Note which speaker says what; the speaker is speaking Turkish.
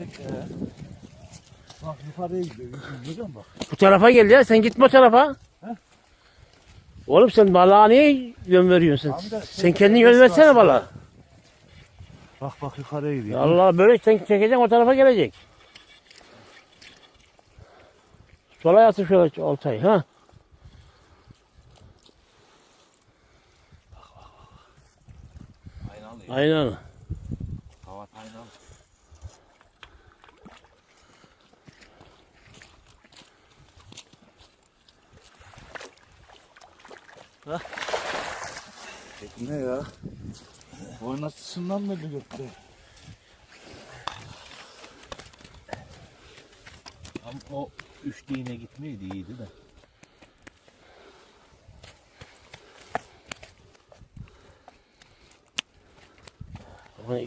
Speaker 1: Ya. Bak yukarıya gidiyor. Görüyor musun bak?
Speaker 2: Bu tarafa gel ya. Sen gitme o tarafa.
Speaker 1: He?
Speaker 2: Oğlum sen balığa niye yön veriyorsun
Speaker 1: Abi
Speaker 2: sen?
Speaker 1: de
Speaker 2: Sen
Speaker 1: şey-
Speaker 2: kendin yön versene balığa.
Speaker 1: Bak bak yukarıya gidiyor.
Speaker 2: Allah böyle sen çekeceksin o tarafa gelecek. Sola yatır şöyle oltayı ha.
Speaker 3: Aynalı.
Speaker 2: Aynen.
Speaker 3: Havat aynalı. Ha?
Speaker 1: Ne ya? Oynatışından mı gökte?
Speaker 3: Ama o üçlüğüne gitmeydi iyiydi de. Ama